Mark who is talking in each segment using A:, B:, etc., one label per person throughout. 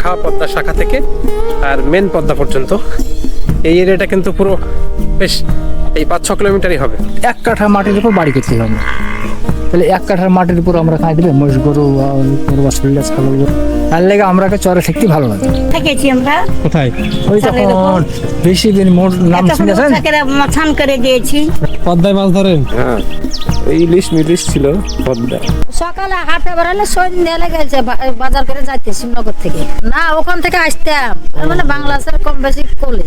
A: শাখা পদ্মা শাখা থেকে আর মেন পদ্মা পর্যন্ত। এই এরিয়াটা কিন্তু পুরো বেশ এই পাঁচ ছ কিলোমিটারই হবে।
B: এক কাঠা মাটির উপর বাড়ি হবে তাহলে এক কাঠার মাটির উপর আমরা খাই দিলে মহিষ গরু গরু ছাগল। তার লেগে আমরাকে চরে শিখতে ভালো লাগে।
C: থেকেছি আমরা।
A: কোথায়?
B: ওই তখন বেশি দিন মোট নাম শুনেছেন
C: মাথান করে দিয়েছি।
A: পদ্মায় মাছ ধরেন? হ্যাঁ ইলিশ মিলিশ ছিল পদ্মা।
D: সকালে হাটে বেড়ালে সন্ধ্যে লেগেছে বাজার করে যাইতে শিবনগর থেকে। না ওখান থেকে আসতাম। মানে বাংলাদেশের কম বেশি কোলে।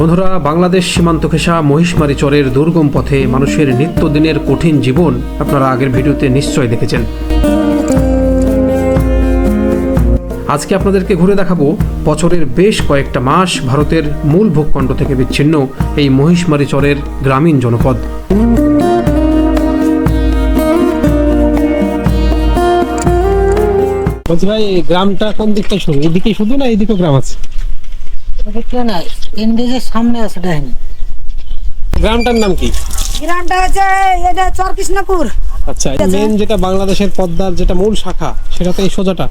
A: বন্ধুরা, বাংলাদেশ সীমান্ত ঘেঁষা মহিষমারি চরের দুর্গম পথে মানুষের নিত্যদিনের কঠিন জীবন আপনারা আগের ভিডিওতে নিশ্চয় দেখেছেন। আজকে আপনাদেরকে ঘুরে দেখাবো বছরের বেশ কয়েকটা মাস ভারতের মূল ভূখণ্ড থেকে বিচ্ছিন্ন এই মহিষমারি চরের গ্রামীণ জনপদ। বলছি ভাই গ্রামটা কোন দিকটা শুরু? এদিকে শুধু না এদিকেও গ্রাম আছে?
D: ইন্ডিজের সামনে আছে দেখেন।
A: গ্রামটার নাম কি?
D: গ্রামটা হচ্ছে এটা চর
A: আচ্ছা মেন যেটা বাংলাদেশের পদ্মার যেটা মূল শাখা সেটা তো এই সোজাটা।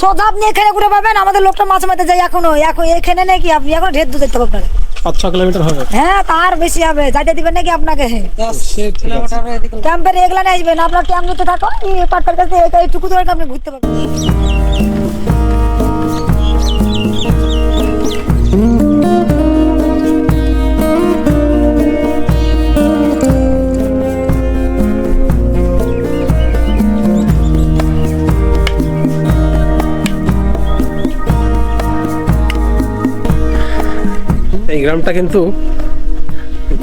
D: সোজা আপনি এখানে ঘুরে পাবেন আমাদের লোকটা মাঝে মাঝে যাই এখনও এখন এখানে নাকি আপনি এখন ঢের দূর যেতে হবে আপনাকে
A: পাঁচ ছ কিলোমিটার হবে।
D: হ্যাঁ তার বেশি হবে যাইতে দিবেন নাকি আপনাকে?
A: সে
D: ক্যাম্পের এগুলা নিয়ে আসবেন আপনার ক্যাম্প নিতে থাকো এই পাটটার কাছে এই- এইটুকু ধরে আপনি ঘুরতে পারবেন।
A: গ্রামটা কিন্তু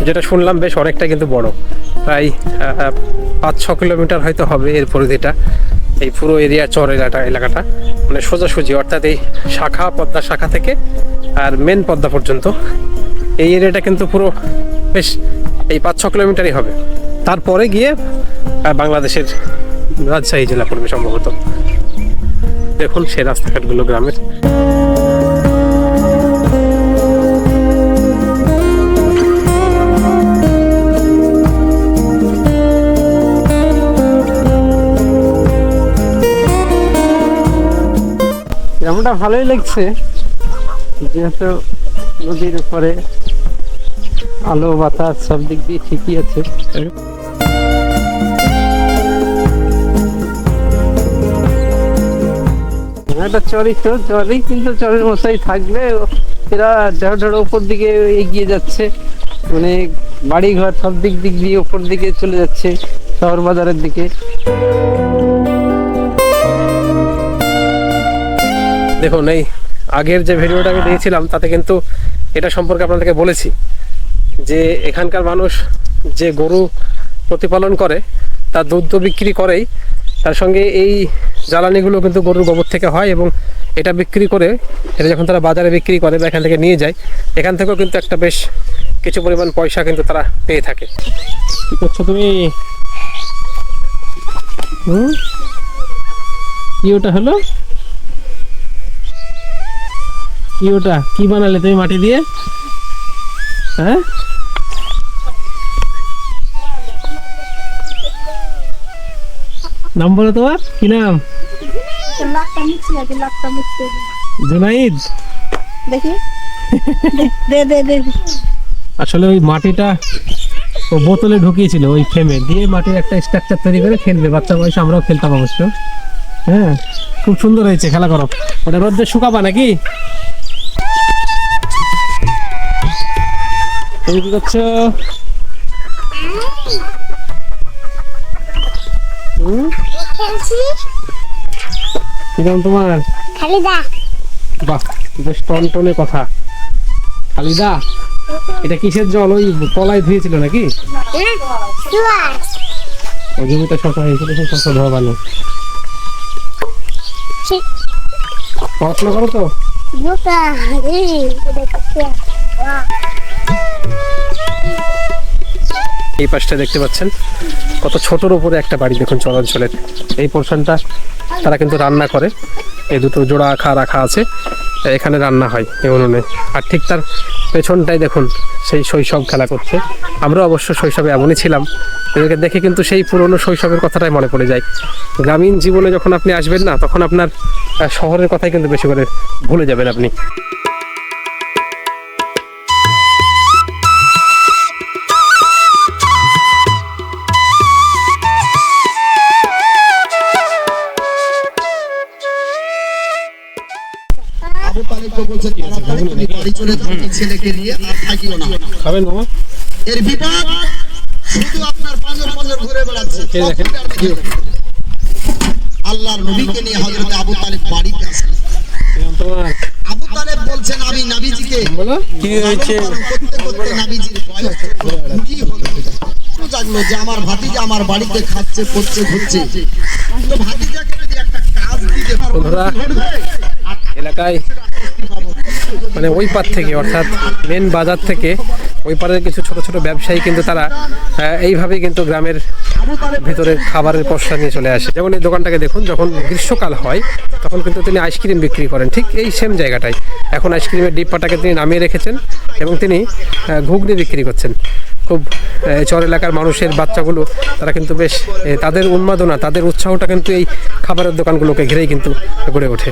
A: যেটা শুনলাম বেশ অনেকটা কিন্তু বড়। প্রায় পাঁচ ছ কিলোমিটার হয়তো হবে এর পরিধিটা এই পুরো এরিয়া, চর এলাকাটা এলাকাটা। মানে সোজাসুজি, অর্থাৎ এই শাখা, পদ্মা শাখা থেকে আর মেন পদ্মা পর্যন্ত। এই এরিয়াটা কিন্তু পুরো বেশ এই পাঁচ ছ কিলোমিটারই হবে। তারপরে গিয়ে বাংলাদেশের রাজশাহী জেলা পড়বে সম্ভবত। দেখুন সেই রাস্তাঘাটগুলো গ্রামের। গ্রামটা ভালোই লাগছে। যেহেতু নদীর উপরে আলো, বাতাস সব দিক দিয়ে ঠিকই আছে। একটা চরি তো চরি কিন্তু চরের মশাই থাকলে এরা ঢেউ ঢেউ উপর দিকে এগিয়ে যাচ্ছে। মানে বাড়ি ঘর সব দিক দিক দিয়ে উপর দিকে চলে যাচ্ছে শহর বাজারের দিকে। দেখুন, এই আগের যে ভিডিওটা আমি দিয়েছিলাম, তাতে কিন্তু এটা সম্পর্কে আপনাদেরকে বলেছি যে এখানকার মানুষ যে গরু প্রতিপালন করে, তার দুধ তো বিক্রি করেই, তার সঙ্গে এই জ্বালানিগুলো কিন্তু গরুর গোবর থেকে হয় এবং এটা বিক্রি করে, এটা যখন তারা বাজারে বিক্রি করে বা এখান থেকে নিয়ে যায়, এখান থেকেও কিন্তু একটা বেশ কিছু পরিমাণ পয়সা কিন্তু তারা পেয়ে থাকে। কি করছ তুমি? হুম? কি ওটা হলো? কি ওটা? কি বানালে তুমি মাটি দিয়ে? হ্যাঁ? নাম বলো তোমার? কি নাম? জুনাইদ।
C: দেখি। দে দে দে
A: আসলে ওই মাটিটা ও বোতলে ঢুকিয়েছিল ওই ফ্রেমে। দিয়ে মাটির একটা স্ট্রাকচার তৈরি করে খেলবে। বাচ্চা বয়সে আমরাও খেলতাম অবশ্য। হ্যাঁ? খুব সুন্দর হয়েছে খেলা করো। ওটা রোদ্রে শুকাবা নাকি? তুমি কি করছ? কি নাম তোমার?
C: খালিদা।
A: বাহ বেশ টনটনে কথা। খালিদা এটা কিসের জল? ওই তলায় ধুয়েছিল নাকি? ওই জমিটা শশা হয়েছিল সেই শশা ধোয়া ভালো পড়াশোনা করো তো? এই পাশটা দেখতে পাচ্ছেন? কত ছোটর উপরে একটা বাড়ি দেখুন চলাঞ্চলের এই পোর্শনটা তারা কিন্তু রান্না করে। এই দুটো জোড়া আখা রাখা আছে। এখানে রান্না হয় এই উনুনে। আর ঠিক তার পেছনটাই দেখুন, সেই শৈশব খেলা করছে। আমরা অবশ্য শৈশবে এমনই ছিলাম। এদেরকে দেখে কিন্তু সেই পুরনো শৈশবের কথাটাই মনে পড়ে যায়। গ্রামীণ জীবনে যখন আপনি আসবেন না, তখন আপনার শহরের কথাই কিন্তু বেশি করে ভুলে যাবেন আপনি।
E: বলছেন তাড়াতাড়ি তুমি বাড়ি চলে যাও ছেলেকে নিয়ে আর থাকিও না।
A: খাবেন মামা
E: এর বিপদ শুধু আপনার পাঁজর পাঁজর ঘুরে বেড়াচ্ছে? আল্লাহর নবীকে নিয়ে হযরত আবু তালেব বাড়িতে আসেন আবু তালেব বলছেন আমি নবীজিকে
A: কি হয়েছে?
E: করতে করতে নবীজির বয়স কি হলো। জাগলো যে আমার ভাতিজা আমার বাড়িতে খাচ্ছে পড়ছে ঘুরছে। তো ভাতিজাকে যদি একটা কাজ দিতে পারো
A: এলাকায় মানে ওই পার থেকে, অর্থাৎ মেন বাজার থেকে, ওই পারের কিছু ছোট ছোট ব্যবসায়ী কিন্তু তারা এইভাবেই কিন্তু গ্রামের ভিতরে খাবারের পশা নিয়ে চলে আসে। যেমন এই দোকানটাকে দেখুন, যখন গ্রীষ্মকাল হয়, তখন কিন্তু তিনি আইসক্রিম বিক্রি করেন, ঠিক এই সেম জায়গাটায়। এখন আইসক্রিমের ডিব্বাটাকে তিনি নামিয়ে রেখেছেন এবং তিনি ঘুগনি বিক্রি করছেন। খুব চর এলাকার মানুষের বাচ্চাগুলো, তারা কিন্তু বেশ তাদের উন্মাদনা, তাদের উৎসাহটা কিন্তু এই খাবারের দোকানগুলোকে ঘিরেই কিন্তু গড়ে ওঠে।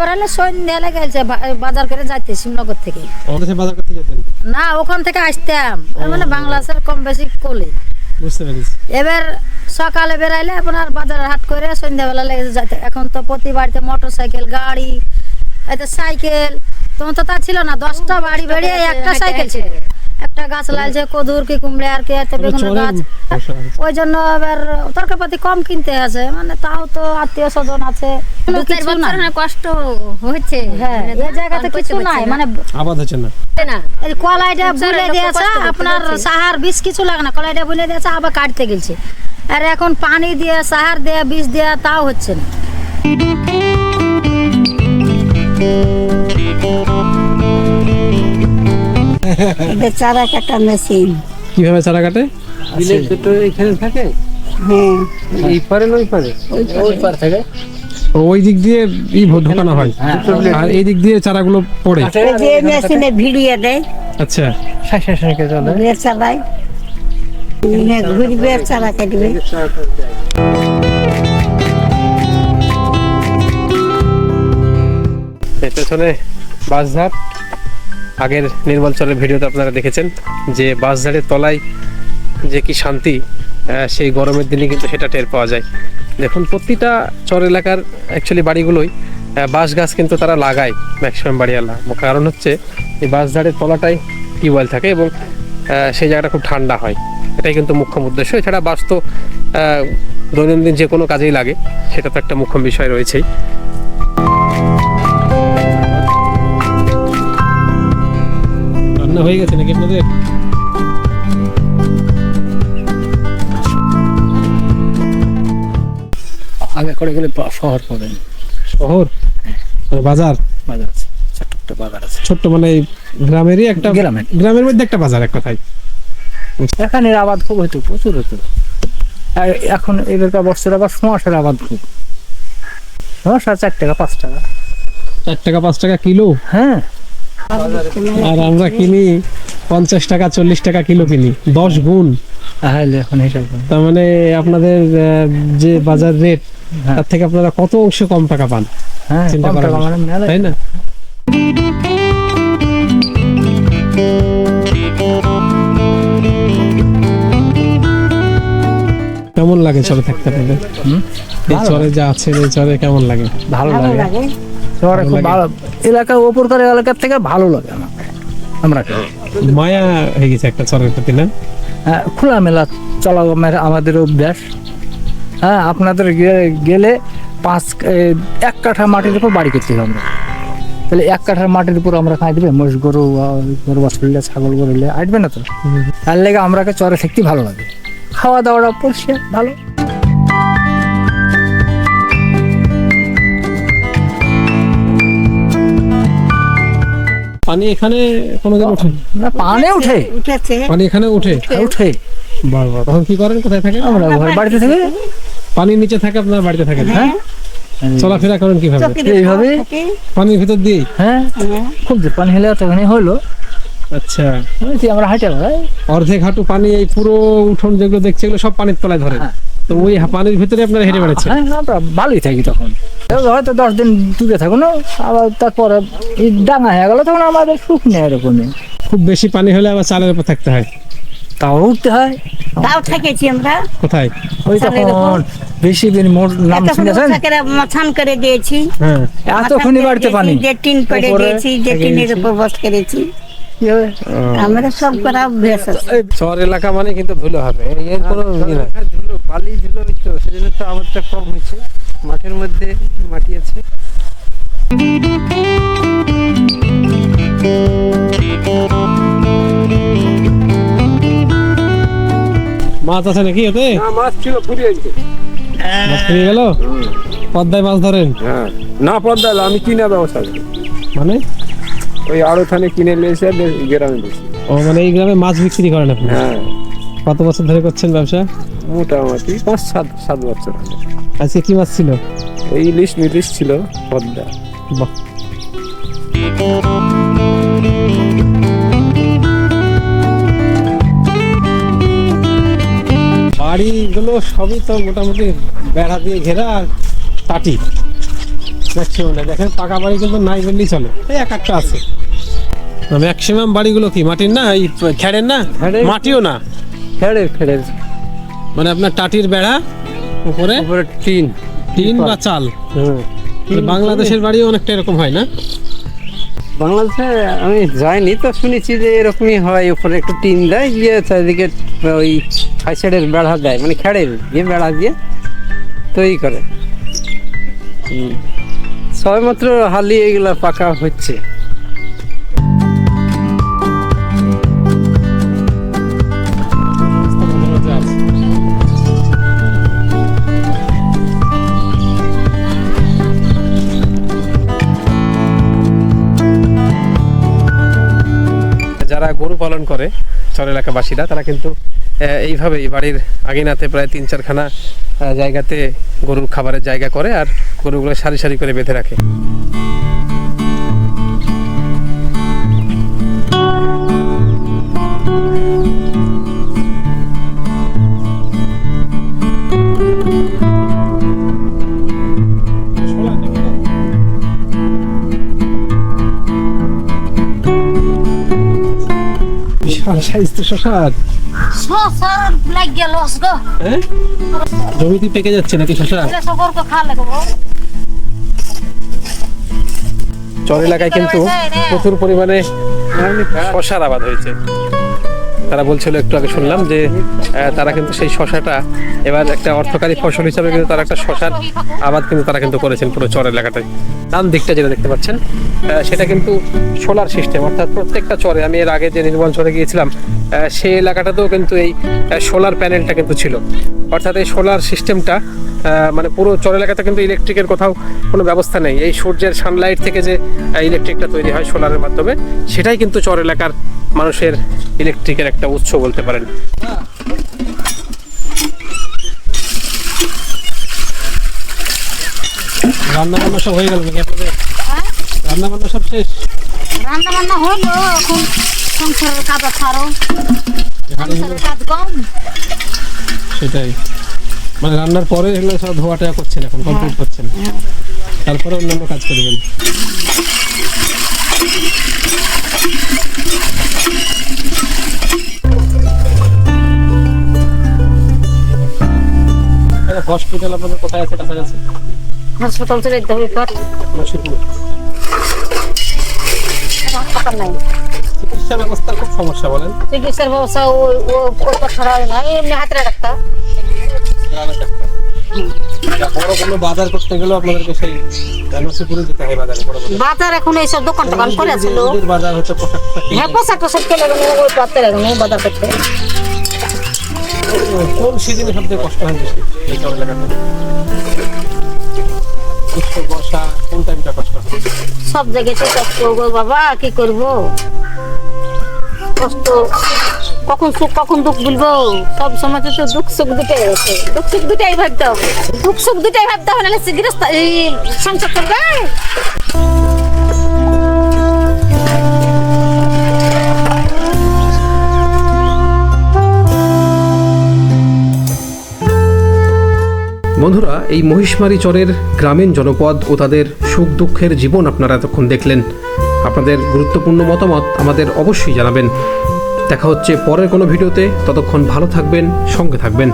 D: বেড়ালে সন্ধ্যা লেগেছে বাজার করে যাইতে শিবনগর থেকে।
A: বাজার করতে যেতেন
D: না ওখান থেকে আসতাম। মানে বাংলাদেশের কম বেশি কলি।
A: বুঝতে পেরেছি।
D: এবার সকালে বেরাইলে আপনার বাজার হাট করে সন্ধ্যাবেলা লেগে যাইতে। এখন তো প্রতি বাড়িতে মোটর সাইকেল গাড়ি এতে সাইকেল। তখন তো তা ছিল না দশটা বাড়ি বেরিয়ে একটা সাইকেল ছিল। একটা গাছ লাগছে কদুর কি কুমড়ে আর কি একটা বেগুনের গাছ। ওই জন্য এবার তরকারিপাতি কম কিনতে আছে মানে তাও তো আত্মীয় স্বজন আছে। কোনো কিছু নাই।
F: কষ্ট হচ্ছে
D: হ্যাঁ এই জায়গাতে কিছু নাই মানে
A: আবাদ হচ্ছে না।
F: না।
D: এই কলাইটা বুলে দিয়েছে আপনার সাহার বিষ কিছু লাগে না কলাইটা বুলে দিয়েছে আবার কাটতে গেছে। আর এখন পানি দিয়ে সাহার দেয়া বিষ দেয়া তাও হচ্ছে না।
C: বেচারা কাটা মেশিন।
A: কীভাবে চারা কাটে? বিলের দুটো এখানে থাকে?
C: হ্যাঁ।
A: এই পারে না ওই পারে?
B: ওই পার। থেকে?
A: ওই দিক দিয়ে ই ঢোকানো হয়? আর এই দিক দিয়ে চারাগুলো পড়ে?
C: যে মেশিনে ভিড়িয়ে দেয়।
A: আচ্ছা।
B: শাসা শাসকে চলে
C: চালায় ঘুরবে চারা কাটবে।
A: পেছনে বাসঝাড় আগের নির্মলচরের ভিডিওতে আপনারা দেখেছেন যে বাসঝাড়ের তলায় যে কি শান্তি সেই গরমের দিনে কিন্তু সেটা টের পাওয়া যায়। দেখুন, প্রতিটা চর এলাকার অ্যাকচুয়ালি বাড়িগুলোই বাঁশ গাছ কিন্তু তারা লাগায় ম্যাক্সিমাম বাড়িওয়ালা। কারণ হচ্ছে এই বাঁশঝাড়ের তলাটাই টিউবওয়েল থাকে এবং সেই জায়গাটা খুব ঠান্ডা হয়। এটাই কিন্তু মুখ্য উদ্দেশ্য। এছাড়া বাস তো দৈনন্দিন যে কোনো কাজেই লাগে, সেটা তো একটা মুখ্য বিষয় রয়েছেই। রান্না হয়ে গেছে নাকি আপনাদের?
B: আগে করে গেলে শহর পাবেন।
A: শহর? মানে বাজার?
B: বাজার আছে। ছোট্ট বাজার আছে।
A: ছোট্ট মানে গ্রামেরই একটা
B: গ্রামের।
A: গ্রামের মধ্যে একটা বাজার এক কথায়।
B: এখানে আবাদ খুব হতো প্রচুর হতো। আর এখন এবারকার বছর আবার শোঁয়াশের আবাদ খুব। শোঁয়াশা চার টাকা পাঁচ টাকা।
A: চার টাকা পাঁচ টাকা কিলো?
B: হ্যাঁ।
A: আর আমরা কিনি পঞ্চাশ টাকা চল্লিশ টাকা কিলো কিনি। দশ গুণ।
B: এখন হিসাব
A: তার মানে আপনাদের যে বাজার রেট
B: হ্যাঁ।
A: তার থেকে আপনারা কত অংশ কম টাকা পান?
B: হ্যাঁ
A: চিন্তা করা
B: টাকা মানে
A: তাই না? কেমন লাগে চলে থাকতে আপনাদের? এই চরে যা আছে এই চরে কেমন লাগে।
B: ভালো লাগে। শহরে খুব। ভালো। এলাকা ওপরকার এলাকার থেকে ভালো লাগে আমাকে আমরা
A: মায়া হয়ে গেছে একটা চরের প্রতি না?
B: হ্যাঁ, খোলামেলা চলা আমাদের অভ্যাস। হ্যাঁ আপনাদের গে- গেলে পাঁচ এক কাঠা মাটির উপর বাড়ি করতে হবে। আমরা তাহলে এক কাঠার মাটির উপর আমরা খাই দেবে মোষ গরু গরু বাছুরলে ছাগল গরুলে আসবে না তো? তার লেগে আমরাকে চরে থাকতে ভালো লাগে। খাওয়া দাওয়াটা পরিষ্কার ভালো।
A: পানি এখানে কোনোদিন ওঠে
B: না পানে উঠে।
C: উঠেছে।
A: পানি এখানে উঠে?
B: উঠে।
A: বারবার। তখন কি করেন? কোথায় থাকেন?
B: আমরা ঘর বাড়িতে থেকে।
A: পানির নিচে থাকে আপনার বাড়িতে থাকেন
B: হ্যাঁ?
A: চলাফেরা করেন কীভাবে?
B: এইভাবে?
A: পানির ভিতর দিয়ে
B: হ্যাঁ।
C: হ্যাঁ।
B: খুব যে পানি হলে তখনই হলো।
A: আচ্ছা।
B: আমরা হাঁটে
A: অর্ধেক হাঁটু পানি এই পুরো উঠোন যেগুলো দেখছে এগুলো সব পানির তলায় ধরে।
B: হ্যাঁ।
A: তো ওই হা- পানির ভিতরে আপনারা হেঁটে বেড়াচ্ছেন?
B: হ্যাঁ আমরা ভালোই থাকি তখন। হয়তো দশ দিন দূরে থাকো না আবার তারপরে ডাঙা হয়ে গেল তখন আমাদের সুখ নেই এরকমই।
A: খুব বেশি পানি হলে আবার চালের উপর থাকতে হয়।
B: তাও উঠতে হয়।
C: তাও থেকেছি আমরা।
A: কোথায়?
B: ওই তখন বেশি দিন মোট নাম শুনেছেন?
C: করে মাথান করে দিয়েছি।
A: হ্যাঁ
B: এতক্ষণই
C: করে
B: বাড়িতে পানি।
C: দিয়েছি, যে টিন পেড়ে দিয়েছি যে টিনের উপর বস করেছি? আমরা সব করা অভ্যাস আছে।
A: চর এলাকা মানে কিন্তু ধুলো হবে এর কোনো
F: ধুলো বালি ধুলো সেজন্য তো আমারটা কম হয়েছে। মাঠের মধ্যে মাটি আছে।
A: মাছ আছে নাকি ওতে?
F: মাছ ছিল ফুরিয়ে
A: মাছ ফিরে গেল? পদ্মায় মাছ ধরেন?
F: হ্যাঁ। না পদ্মা আমি কিনা ব্যবস্থা করি।
A: মানে?
F: ওই আড়ো থানে কিনে নিয়েছে গ্রামে বেশি
A: ও মানে এই গ্রামে মাছ বিক্রি করেন আপনি?
F: হ্যাঁ।
A: কত বছর ধরে করছেন ব্যবসা?
F: মোটামুটি পাঁচ সাত সাত বছর
A: আজকে কি মাছ ছিল?
F: এই ইলিশ মিলিশ ছিল পদ্মা।
A: বাহ। বাড়িগুলো সবই তো মোটামুটি বেড়া দিয়ে ঘেরা আর টাটি ম্যাক্সিমাম দেখেন পাকা বাড়ি কিন্তু নাই বললেই চলে। এই এক একটা আছে। ম্যাক্সিমাম বাড়িগুলো কি? মাটির না? এই খেড়ের না?
F: খেড়ের।
A: মাটিও না?
F: খেড়ে খেড়ে
A: মানে আপনার টাটির বেড়া উপরে?
F: উপরে টিন।
A: টিন বা চাল?
F: হ্যাঁ।
A: বাংলাদেশের বাড়িও অনেকটা এরকম হয় না?
F: বাংলাদেশে আমি যাইনি তো শুনেছি যে এরকমই হয় উপরে একটু টিন দেয় গিয়ে চারিদিকে ওই হাই সাইডের বেড়া দেয় মানে খেড়ে গিয়ে বেড়া দিয়ে তৈরি করে। হুম। সবেমাত্র হালি এগুলা পাকা হচ্ছে।
A: যারা গরু পালন করে, চর এলাকাবাসীরা, তারা কিন্তু এইভাবেই বাড়ির আগিনাতে প্রায় তিন চারখানা জায়গাতে গরুর খাবারের জায়গা করে আর গরুগুলো সারি সারি করে বেঁধে রাখে। বিশাল সাইজ তো শশার। হ্যাঁ? জমিতে পেকে যাচ্ছে নাকি শশা চর এলাকায় কিন্তু প্রচুর পরিমাণে শশার আবাদ হয়েছে। তারা বলছিল, একটু আগে শুনলাম যে তারা কিন্তু সেই শশাটা এবার একটা অর্থকারী ফসল হিসাবে কিন্তু তারা একটা শশার আবাদ কিন্তু তারা কিন্তু করেছেন পুরো চর এলাকাটায় ডান দিকটা যেটা দেখতে পাচ্ছেন সেটা কিন্তু সোলার সিস্টেম, অর্থাৎ প্রত্যেকটা চরে, আমি এর আগে যে নির্মল চরে গিয়েছিলাম সেই এলাকাটাতেও কিন্তু এই সোলার প্যানেলটা কিন্তু ছিল। অর্থাৎ এই সোলার সিস্টেমটা মানে পুরো চর এলাকাতে কিন্তু ইলেকট্রিকের কোথাও কোনো ব্যবস্থা নেই। এই সূর্যের সানলাইট থেকে যে ইলেকট্রিকটা তৈরি হয় সোলারের মাধ্যমে, সেটাই কিন্তু চর এলাকার মানুষের ইলেকট্রিকের একটা উৎস বলতে পারেন। রান্না বান্না সব হয়ে গেল নাকি আপনাদের? রান্না বান্না সব শেষ?
D: রান্না বান্না হইল এখন
G: সংসারের কাজ সংসারের কাজ কম।
A: সেটাই। মানে রান্নার পরে এগুলো সব ধোয়াটা করছেন এখন কমপ্লিট করছেন। তারপরে অন্যান্য কাজ করবেন। হসপিটাল আপনাদের কোথায় আছে? কাছাকাছি
G: হাসপাতাল চলে যেতে হবে পর
A: চিকিৎসা ব্যবস্থার খুব সমস্যা বলেন।
G: চিকিৎসার ব্যবস্থা ও ওই ছাড়া হয় না এমনি হাতের ডাক্তার
A: বড় কোনো বাজার করতে গেলেও আপনাদেরকে সেই নসিপুরে যেতে হয় বাজারে বড় বাজার।
G: বাজার এখন এইসব দোকান টোকান করে ছিল
A: বাজার হচ্ছে
G: হ্যাঁ পোশাক টোশাক চলে গেল ওই পাতে এখন বাজার করতে।
A: কোন সিজনে সবচেয়ে কষ্ট হয় বেশি? এই চর এলাকাতে গ্রীষ্ম বর্ষা কোন টাইমটা কষ্ট হয়?
G: সব জায়গায় কষ্ট গো বাবা কি করব? কষ্ট। কখন সুখ, কখন দুঃখ বলব? সব সময় তো দুঃখ, সুখ দুটাই আছে। দুঃখ, সুখ দুটাই ভাবতে হবে। দুঃখ, সুখ দুটাই ভাবতে হবে, নাহলে গৃহস্থ সংসার করবে
A: বন্ধুরা, এই মহিষমারি চরের গ্রামীণ জনপদ ও তাদের সুখ দুঃখের জীবন আপনারা এতক্ষণ দেখলেন। আপনাদের গুরুত্বপূর্ণ মতামত আমাদের অবশ্যই জানাবেন। দেখা হচ্ছে পরের কোনো ভিডিওতে। ততক্ষণ ভালো থাকবেন সঙ্গে থাকবেন।